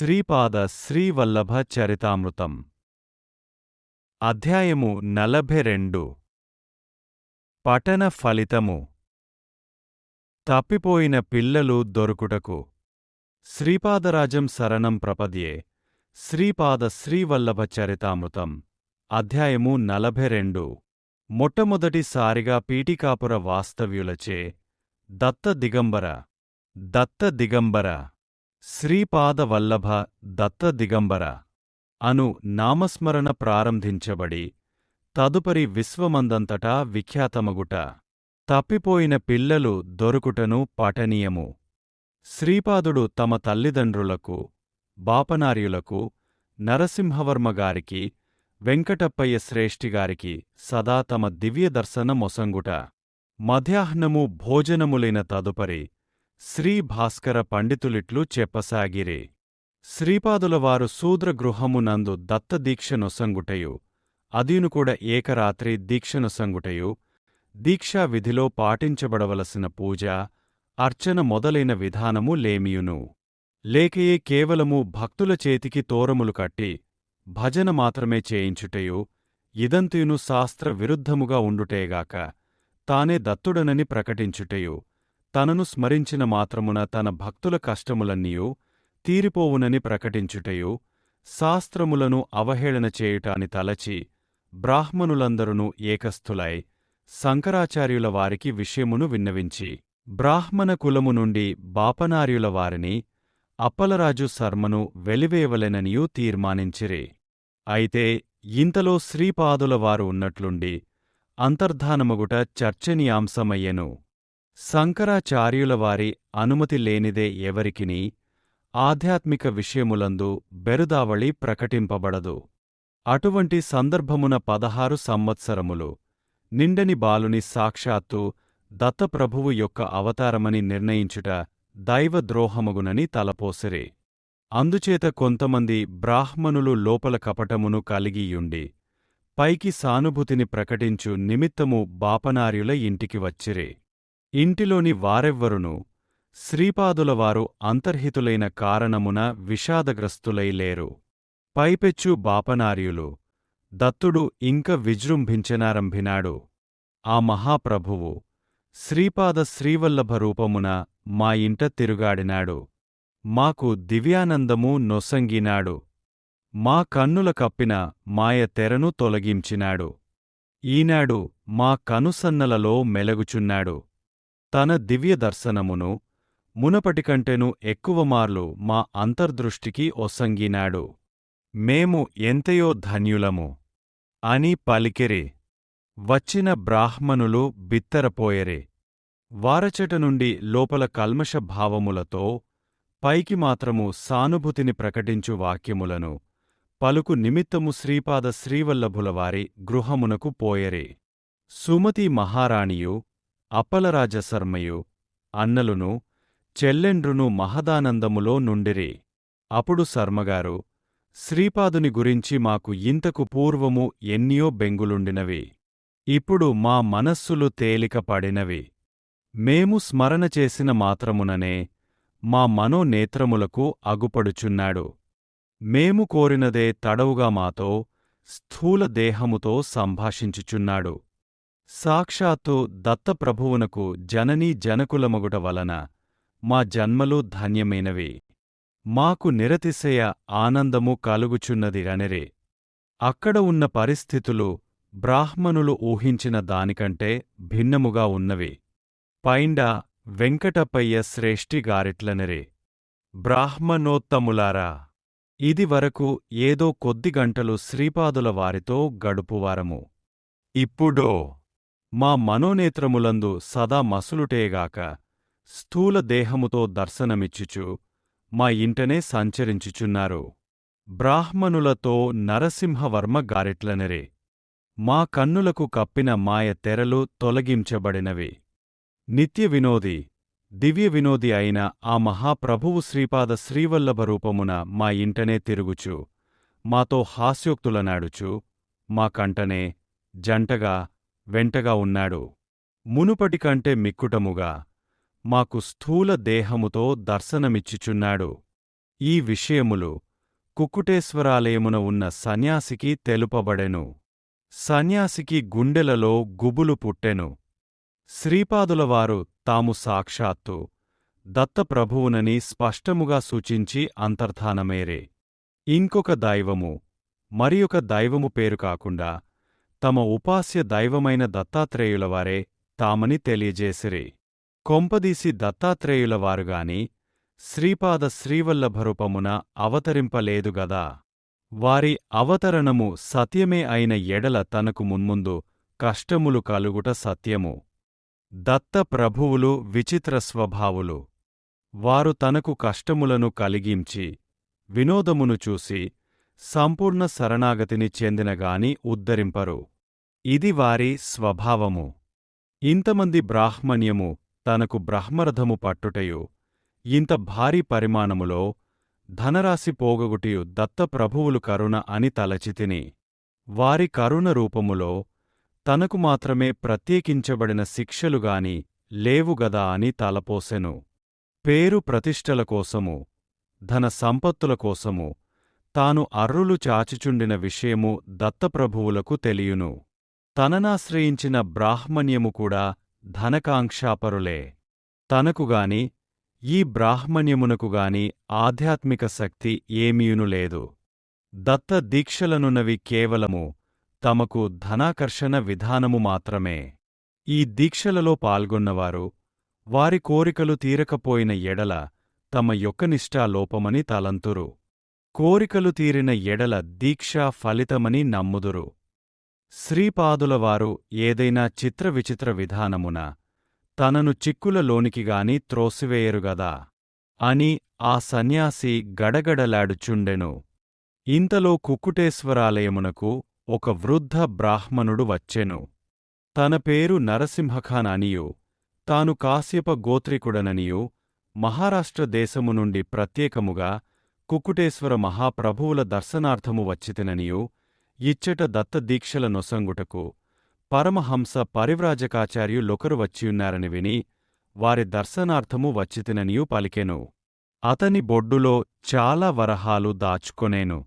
శ్రీపాద శ్రీవల్లభ చరితామృతం. అధ్యాయము నలభై రెండు. పఠన ఫలితము. తప్పిపోయిన పిల్లలు దొరుకుటకు. శ్రీపాదరాజం శరణం ప్రపద్యే. శ్రీపాద శ్రీవల్లభ చరితామృతం. అధ్యాయము నలభై రెండు. మొట్టమొదటిసారిగా పీఠికాపుర వాస్తవ్యులచే దత్త దిగంబర. దత్త దిగంబర. శ్రీపాద వల్లభ దత్త దిగంబర అను నామస్మరణ ప్రారంభించబడి తదుపరి విశ్వమందంతటా విఖ్యాతమగుట. తప్పిపోయిన పిల్లలు దొరుకుటను పఠనీయము. శ్రీపాదుడు తమ తల్లిదండ్రులకు బాపనార్యులకు నరసింహవర్మగారికి వెంకటప్పయ్య శ్రేష్ఠిగారికి సదా తమ దివ్యదర్శనమొసంగుట. మధ్యాహ్నము భోజనములైన తదుపరి శ్రీ భాస్కర పండితులిట్లు చెప్పసాగిరి. శ్రీపాదులవారు శూద్రగృహమునందు దత్త దీక్షనొసంగుటయు ఏకరాత్రి దీక్షనొసంగుటయు దీక్షా విధిలో పాటించబడవలసిన పూజ అర్చన మొదలైన విధానము లేమియును. లేకయే కేవలము భక్తుల చేతికి తోరములు కట్టి భజన మాత్రమే చేయించుటయు ఇదంతియును శాస్త్ర విరుద్ధముగా ఉండుటేగాక తానే దత్తుడనని ప్రకటించుటయు తనను స్మరించిన మాత్రమున తన భక్తుల కష్టములన్నీయు తీరిపోవునని ప్రకటించుటయు శాస్త్రములను అవహేళన చేయుట అని తలచి బ్రాహ్మణులందరును ఏకస్థులై శంకరాచార్యుల వారికి విషయమును విన్నవించి బ్రాహ్మణ కులము నుండి బాపనార్యుల వారిని అప్పలరాజు శర్మను వెలివేయవలెననియూ తీర్మానించిరి. అయితే ఇంతలో శ్రీపాదుల వారు ఉన్నట్లుండి అంతర్ధానమగుట చర్చనీయాంశమయ్యెను. శంకరాచార్యుల వారి అనుమతి లేనిదే ఎవరికిని ఆధ్యాత్మిక విషయములందు బెరుదావళి ప్రకటింపబడదు. అటువంటి సందర్భమున పదహారు సంవత్సరములు నిండని బాలుని సాక్షాత్తు దత్తప్రభువు యొక్క అవతారమని నిర్ణయించుట దైవద్రోహమగునని తలపోసిరి. అందుచేత కొంతమంది బ్రాహ్మణులు లోపల కపటమును కలిగియుండి పైకి సానుభూతిని ప్రకటించు నిమిత్తము బాపనార్యుల ఇంటికి వచ్చిరి. ఇంటిలోని వారెవ్వరును శ్రీపాదులవారు అంతర్హితులైన కారణమున విషాదగ్రస్తులై లేరు. పైపెచ్చు బాపనార్యులు దత్తుడు ఇంక విజృంభించనారంభినాడు. ఆ మహాప్రభువు శ్రీపాద శ్రీవల్లభ రూపమున మా ఇంట తిరుగాడినాడు. మాకు దివ్యానందము నొసంగినాడు. మా కన్నుల కప్పిన మాయ తెరను తొలగించినాడు. ఈనాడు మా కనుసన్నలలో మెలగుచున్నాడు. తన దివ్య దర్శనమును మునపటికంటెను ఎక్కువమార్లు మా అంతర్దృష్టికి ఒసంగినాడు మేము ఎంతయో ధన్యులము అని పలికిరి. వచ్చిన బ్రాహ్మణులు బిత్తరపోయరే. వారచట నుండి లోపల కల్మష భావములతో పైకి మాత్రము సానుభూతిని ప్రకటించు వాక్యములను పలుకు నిమిత్తము శ్రీపాద శ్రీవల్లభులవారి గృహమునకు పోయరే. సుమతి మహారాణియు అప్పలరాజశర్మయు అన్నలును చెల్లెండ్రును మహదానందములో నుండిరి. అప్పుడు శర్మగారు శ్రీపాదుని గురించి మాకు ఇంతకు పూర్వము ఎన్నియో బెంగులుండినవి. ఇప్పుడు మా మనస్సులు తేలిక పడినవి మేము స్మరణ చేసిన మాత్రముననే మా మనోనేత్రములకు అగుపడుచున్నాడు. మేము కోరినదే తడవుగా మాతో స్థూల దేహముతో సంభాషించుచున్నాడు. సాక్షాత్తు దత్తప్రభువునకు జననీ జనకులమగుట వలన మా జన్మలు ధన్యమైనవి. మాకు నిరతిశయ ఆనందము కలుగుచున్నది గనరే అక్కడ ఉన్న పరిస్థితులు బ్రాహ్మణులు ఊహించిన దానికంటే భిన్నముగా ఉన్నవి. పైండ వెంకటప్పయ్య శ్రేష్ఠిగారిట్లనరే బ్రాహ్మణోత్తములారా ఇదివరకు ఏదో కొద్ది గంటలు శ్రీపాదుల వారితో గడుపువారము. ఇప్పుడో మా మనోనేత్రములందు సదా మసులుటేగాక స్థూల దేహముతో దర్శనమిచ్చుచు మా ఇంటనే సంచరించుచున్నారు. బ్రాహ్మణులతో నరసింహవర్మ గారెట్లనరే. మా కన్నులకు కప్పిన మాయ తెరలు తొలగించబడినవి. నిత్య వినోది దివ్య వినోది అయిన ఆ మహాప్రభువు శ్రీపాద శ్రీవల్లభ రూపమున మా ఇంటనే తిరుగుచు మాతో హాస్యోక్తులనాడుచు మా కంటనే జంటగా వెంటగా ఉన్నాడు. మునుపటికంటే మిక్కుటముగా మాకు స్థూల దేహముతో దర్శనమిచ్చుచున్నాడు. ఈ విషయములు కుక్కుటేశ్వరాలయమున ఉన్న సన్యాసికి తెలుపబడెను. సన్యాసికి గుండెలలో గుబులు పుట్టెను. శ్రీపాదులవారు తాము సాక్షాత్తు దత్తప్రభువునని స్పష్టముగా సూచించి అంతర్ధానమేరే. ఇంకొక దైవము మరియొక దైవము పేరు కాకుండా తమ ఉపాస్య దైవమైన దత్తాత్రేయులవారే తామని తెలియజేసిరి. కొంపదీసి దత్తాత్రేయులవారుగాని శ్రీపాద శ్రీవల్లభరూపమున అవతరింపలేదుగదా వారి అవతరణము సత్యమే అయిన ఎడల తనకు మున్ముందు కష్టములు కలుగుట సత్యము. దత్త ప్రభువులు విచిత్ర స్వభావులు. వారు తనకు కష్టములను కలిగించి వినోదమును చూసి సంపూర్ణ శరణాగతిని చెందినగాని ఉద్ధరింపరు. ఇది వారి స్వభావము. ఇంతమంది బ్రాహ్మణ్యము తనకు బ్రహ్మరథము పట్టుటయు ఇంత భారీ పరిమాణములో ధనరాశి పోగొగుటియు దత్తప్రభువులు కరుణ అని తలచితిని వారి కరుణ రూపములో తనకు మాత్రమే ప్రత్యేకించబడిన శిక్షలుగాని లేవుగదా అని తలపోసెను. పేరు ప్రతిష్టల కోసము ధన సంపత్తుల కోసము తాను అర్రులు చాచిచుండిన విషయము దత్తప్రభువులకు తెలియును. తననాశ్రయించిన బ్రాహ్మణ్యము కూడా ధనకాంక్షాపరులే. తనకుగాని ఈ బ్రాహ్మణ్యమునకుగాని ఆధ్యాత్మిక శక్తి ఏమీయును లేదు. దత్త దీక్షలనున్నవి కేవలము తమకు ధనాకర్షణ విధానము మాత్రమే. ఈ దీక్షలలో పాల్గొన్నవారు వారి కోరికలు తీరకపోయిన ఎడల తమ యొక్క నిష్ఠాలోపమని తలంతురు. కోరికలు తీరిన ఎడల దీక్షా ఫలితమని నమ్ముదురు. శ్రీపాదులవారు ఏదైనా చిత్ర విచిత్ర విధానమున తనను చిక్కులలోనికిగాని త్రోసివేయరుగదా అని ఆ సన్యాసి గడగడలాడుచుండెను. ఇంతలో కుక్కుటేశ్వరాలయమునకు ఒక వృద్ధ బ్రాహ్మణుడు వచ్చెను. తన పేరు నరసింహఖాన్ అనియు తాను కాశ్యప గోత్రికుడననియు. మహారాష్ట్ర దేశము నుండి ప్రత్యేకముగా కుక్కుటేశ్వర మహాప్రభువుల దర్శనార్థము వచ్చితిననియు ఇచ్చట దత్తదీక్షల నొసంగుటకు పరమహంస పరివ్రాజకాచార్యులొకరు వచ్చియున్నారని విని వారి దర్శనార్థము వచ్చితిననియూ పలికెను. అతని బొడ్డులో చాలా వరహాలు దాచుకొనేను.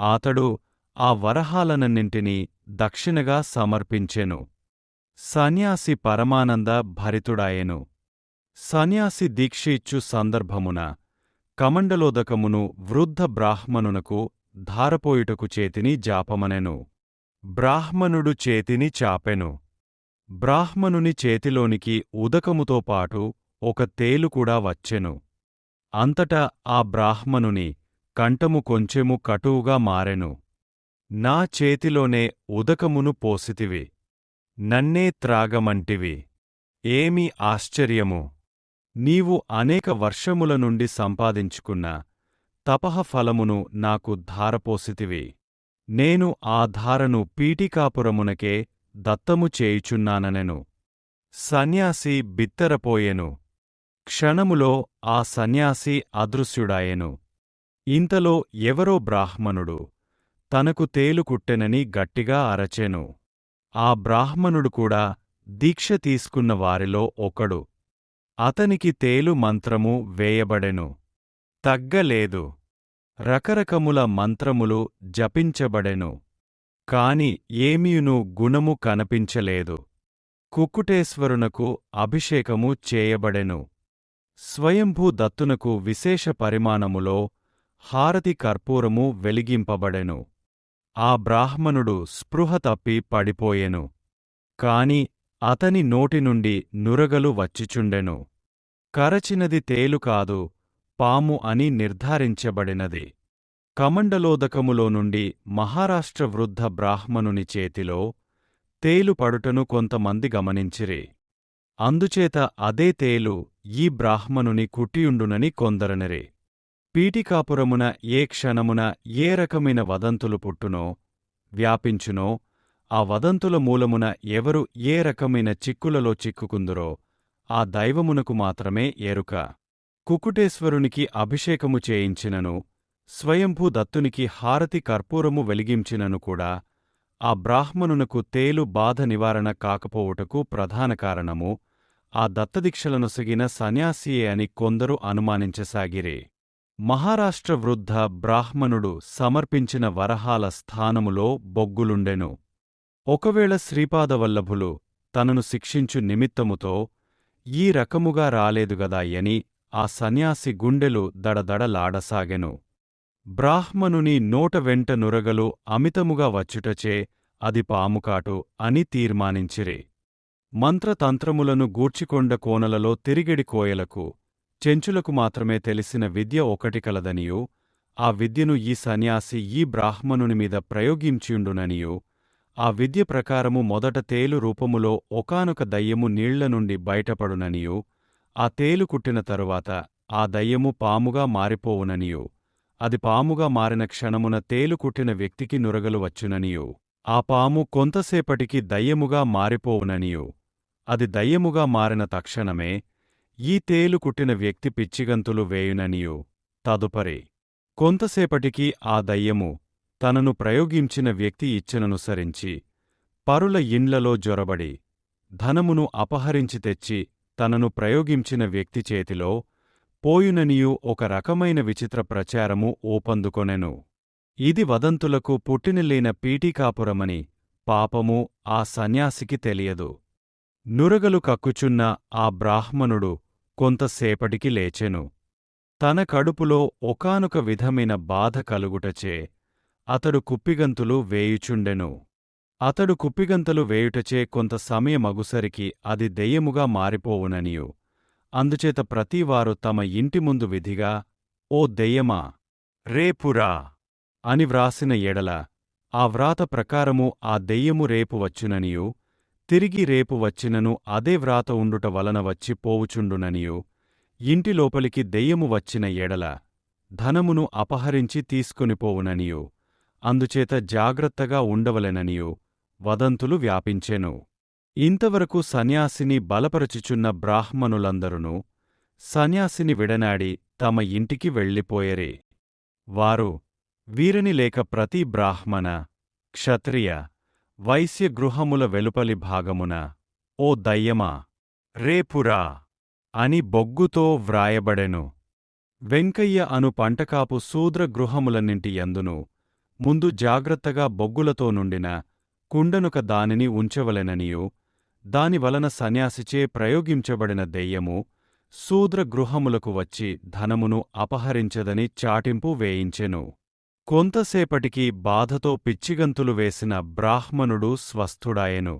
ఆతడు ఆ వరహాలనన్నింటినీ దక్షిణగా సమర్పించెను. సన్యాసి పరమానంద భరితుడాయెను. సన్యాసి దీక్ష ఇచ్చు సందర్భమున కమండలోదకమును వృద్ధ బ్రాహ్మణునకు ధారపోయుటకు చేతిని జాపమనెను. బ్రాహ్మణుడు చేతిని చాపెను. బ్రాహ్మణుని చేతిలోనికి ఉదకముతో పాటు ఒక తేలు కూడా వచ్చెను. అంతటా ఆ బ్రాహ్మణుని కంఠము కొంచెము కటువుగా మారెను. నా చేతిలోనే ఉదకమును పోసితివి. నన్నే త్రాగమంటివి. ఏమి ఆశ్చర్యము! నీవు అనేక వర్షముల నుండి సంపాదించుకున్న తపహఫలమును నాకు ధారపోసితివి. నేను ఆ ధారను పీటికాపురమునకే దత్తము చేయుచున్నాననెను. సన్యాసి బిత్తరపోయెను. క్షణములో ఆ సన్యాసి అదృశ్యుడాయెను. ఇంతలో ఎవరో బ్రాహ్మణుడు తనకు తేలుకుట్టెనని గట్టిగా అరచెను. ఆ బ్రాహ్మణుడు కూడా దీక్ష తీసుకున్న వారిలో ఒకడు. అతనికి తేలు మంత్రము వేయబడెను. తగ్గలేదు. రకరకముల మంత్రములు జపించబడెను. కాని ఏమీయును గుణము కనపించలేదు. కుక్కుటేశ్వరునకు అభిషేకము చేయబడెను. స్వయంభూ దత్తునకు విశేష పరిమాణములో హారతి కర్పూరము వెలిగింపబడెను. ఆ బ్రాహ్మణుడు స్పృహ తప్పి పడిపోయెను. కాని అతని నోటి నుండి నురగలు వచ్చిచుండెను. కరచినది తేలు కాదు పాము అని నిర్ధారించబడినది. కమండలోదకములో నుండి మహారాష్ట్ర వృద్ధ బ్రాహ్మణుని చేతిలో తేలు పడుటను కొంతమంది గమనించిరి. అందుచేత అదే తేలు ఈ బ్రాహ్మణుని కుట్టియుండునని కొందరనిరి. పీటికాపురమున ఏ క్షణమున ఏ రకమైన వదంతులు పుట్టునో వ్యాపించునో ఆ వదంతుల మూలమున ఎవరు ఏ రకమైన చిక్కులలో చిక్కుకుందురో ఆ దైవమునకు మాత్రమే ఎరుక కుకుటేశ్వరునికి అభిషేకము చేయించినను స్వయంభూ దత్తునికి హారతి కర్పూరము వెలిగించినను కూడా ఆ బ్రాహ్మణునకు తేలు బాధ నివారణ కాకపోవుటకు ప్రధాన కారణము ఆ దత్తదీక్షలనొసగిన సన్యాసియే అని కొందరు అనుమానించసాగిరే. మహారాష్ట్ర వృద్ధ బ్రాహ్మణుడు సమర్పించిన వరహాల స్థానములో బొగ్గులుండెను. ఒకవేళ శ్రీపాదవల్లభులు తనను శిక్షించు నిమిత్తముతో ఈ రకముగా రాలేదుగదాయని ఆ సన్యాసి గుండెలు దడదడలాడసాగెను. బ్రాహ్మణుని నోట వెంట నురగలు అమితముగా వచ్చుటచే అది పాముకాటు అని తీర్మానించిరి. మంత్రతంత్రములను గూర్చికొండ కోనలలో తిరిగిడి కోయలకు చెంచులకు మాత్రమే తెలిసిన విద్య ఒకటి కలదనియూ ఆ విద్యను ఈ సన్యాసి ఈ బ్రాహ్మణుని మీద ప్రయోగించియుండుననియూ ఆ విద్య ప్రకారము మొదట తేలు రూపములో ఒకానొక దయ్యము నీళ్ళ నుండి బయటపడుననియూ ఆ తేలు కుట్టిన తరువాత ఆ దయ్యము పాముగా మారిపోవుననియూ అది పాముగా మారిన క్షణమున తేలు కుట్టిన వ్యక్తికి నురగలు వచ్చుననియూ ఆ పాము కొంతసేపటికి దయ్యముగా మారిపోవుననియూ అది దయ్యముగా మారిన తక్షణమే ఈ తేలు కుట్టిన వ్యక్తి పిచ్చిగంతులు వేయుననియూ తదుపరి కొంతసేపటికి ఆ దయ్యము తనను ప్రయోగించిన వ్యక్తి ఇచ్చననుసరించి పరుల ఇండ్లలో జొరబడి ధనమును అపహరించి తెచ్చి తనను ప్రయోగించిన వ్యక్తి చేతిలో పోయుననియు ఒక రకమైన విచిత్ర ప్రచారము ఓపందుకొనెను ఇది వదంతులకు పుట్టినలేన పీటికాపురమని పాపము ఆ సన్యాసికి తెలియదు. నురగలు కక్కుచున్న ఆ బ్రాహ్మణుడు కొంతసేపటికి లేచెను. తన కడుపులో ఒకానొక విధమైన బాధ కలుగుటచే అతడు కుప్పిగంతులు వేయుచుండెను. అతడు కుప్పిగంతలు వేయుటచే కొంత సమయమగుసరికి అది దెయ్యముగా మారిపోవుననియు. అందుచేత ప్రతివారు తమ ఇంటి ముందు విధిగా ఓ దెయ్యమా రేపురా అని వ్రాసిన ఎడల ఆ వ్రాత ప్రకారము ఆ దెయ్యము రేపు వచ్చుననియు. తిరిగి రేపు వచ్చినను అదే వ్రాత ఉండుట వలన వచ్చి పోవుచుండుననియు. ఇంటి లోపలికి దెయ్యము వచ్చిన ఎడల ధనమును అపహరించి తీసుకొనిపోవుననియు అందుచేత జాగ్రత్తగా ఉండవలెననియు వదంతులు వ్యాపించెను. ఇంతవరకు సన్యాసిని బలపరచుచున్న బ్రాహ్మణులందరునూ సన్యాసిని విడనాడి తమ ఇంటికి వెళ్ళిపోయరే. వారు వీరిని లేక ప్రతి బ్రాహ్మణ క్షత్రియ వైశ్య గృహముల వెలుపలి భాగమున ఓ దయ్యమా రేపురా అని బొగ్గుతో వ్రాయబడెను. వెంకయ్య అను పంటకాపు శూద్ర గృహములన్నింటి ముందు జాగ్రత్తగా బొగ్గులతో నుండిన కుండనుక దానిని ఉంచవలెననియు దానివలన సన్యాసిచే ప్రయోగించబడిన దెయ్యము శూద్ర గృహములకు వచ్చి ధనమును అపహరించదని చాటింపు వేయించెను. కొంతసేపటికి బాధతో పిచ్చిగంతులు వేసిన బ్రాహ్మణుడు స్వస్థుడాయెను.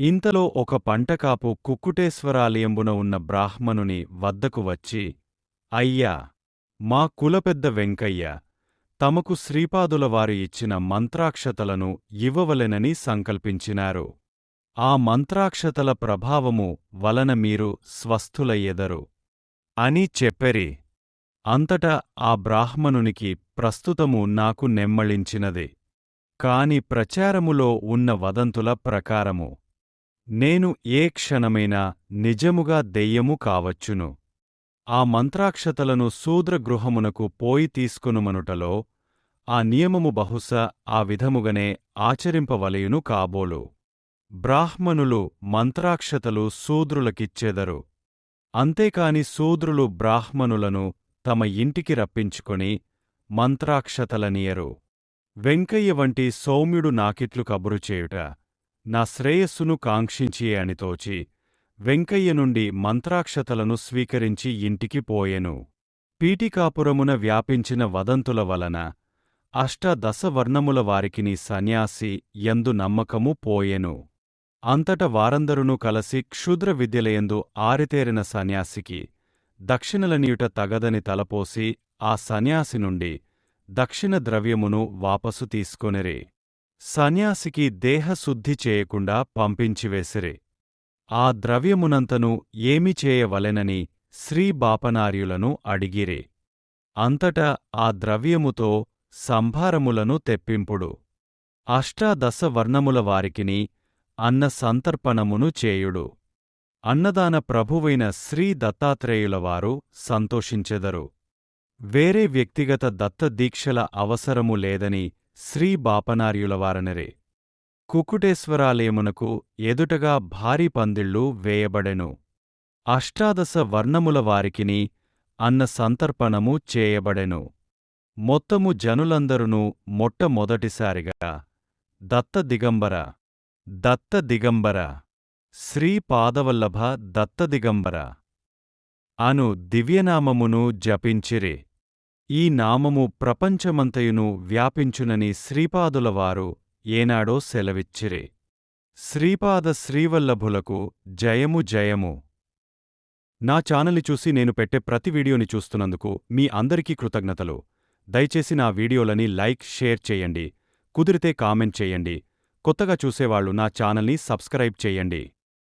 ఇంతలో ఒక పంటకాపు కుక్కుటేశ్వరాలయంబున ఉన్న బ్రాహ్మణుని వద్దకు వచ్చి అయ్యా మా కులపెద్ద వెంకయ్య తమకు శ్రీపాదులవారు ఇచ్చిన మంత్రాక్షతలను ఇవ్వవలెనని సంకల్పించినారు. ఆ మంత్రాక్షతల ప్రభావము వలన మీరు స్వస్థులయ్యెదరు. అని చెప్పెరి. అంతటా ఆ బ్రాహ్మణునికి ప్రస్తుతము నాకు నెమ్మళించినది. కాని ప్రచారములో ఉన్న వదంతుల ప్రకారము. నేను ఏ క్షణమైనా నిజముగా దెయ్యము కావచ్చును. ఆ మంత్రాక్షతలను శూద్రగృహమునకు పోయి తీసుకొనుమనుటలో ఆ నియమము బహుశా ఆ విధముగనే ఆచరింపవలయును కాబోలు. బ్రాహ్మణులు మంత్రాక్షతలు శూద్రులకిచ్చెదరు. అంతేకాని శూద్రులు బ్రాహ్మణులను తమ ఇంటికి రప్పించుకొని మంత్రాక్షతలనియరు. వెంకయ్య వంటి సౌమ్యుడు నాకిట్లు కబురు చేయుట నా శ్రేయస్సును కాంక్షించియే అని తోచి వెంకయ్య నుండి మంత్రాక్షతలను స్వీకరించి ఇంటికి పోయెను. పీటికాపురమున వ్యాపించిన వదంతుల వలన అష్టదశవర్ణముల వారికిని సన్యాసి ఎందు నమ్మకము పోయెను. అంతట వారందరునూ కలసి క్షుద్ర విద్యలయందు ఆరితేరిన సన్యాసికి దక్షిణలనీయుట తగదని తలపోసి ఆ సన్యాసి నుండి దక్షిణ ద్రవ్యమును వాపసు తీసుకొనిరి. సన్యాసికి దేహశుద్ధి చేయకుండా పంపించివేసిరి. ఆ ద్రవ్యమునంతను ఏమి చేయవలెనని శ్రీబాపనార్యులను అడిగిరి. అంతటా ఆ ద్రవ్యముతో సంభారములను తెప్పింపుడు. అష్టాదశ వర్ణముల వారికిని అన్న సంతర్పణమును చేయుడు. అన్నదాన ప్రభువైన శ్రీ దత్తాత్రేయులవారు సంతోషించెదరు. వేరే వ్యక్తిగత దత్తదీక్షల అవసరము లేదని శ్రీ బాపనార్యులవారనరే కుకుటేశ్వరాలయమునకు ఎదుటగా భారీ పందిళ్ళు వేయబడెను. అష్టాదశ వర్ణముల వారికిని అన్న సంతర్పణము చేయబడెను. మొత్తము జనులందరును మొట్టమొదటిసారిగా దత్త దిగంబర దత్త దిగంబర శ్రీ పాదవల్లభ దత్త దిగంబర అను దివ్యనామమును జపించిరి. ఈ నామము ప్రపంచమంతయును వ్యాపించునని శ్రీపాదులవారు ఏనాడో సెలవిచ్చిరే. శ్రీపాద శ్రీవల్లభులకు జయము జయము. నా ఛానల్ని చూసి నేను పెట్టే ప్రతి వీడియోని చూస్తున్నందుకు మీ అందరికీ కృతజ్ఞతలు. దయచేసి నా వీడియోలని లైక్ షేర్ చేయండి. కుదిరితే కామెంట్ చేయండి. కొత్తగా చూసేవాళ్ళు నా ఛానల్ని సబ్స్క్రైబ్ చేయండి.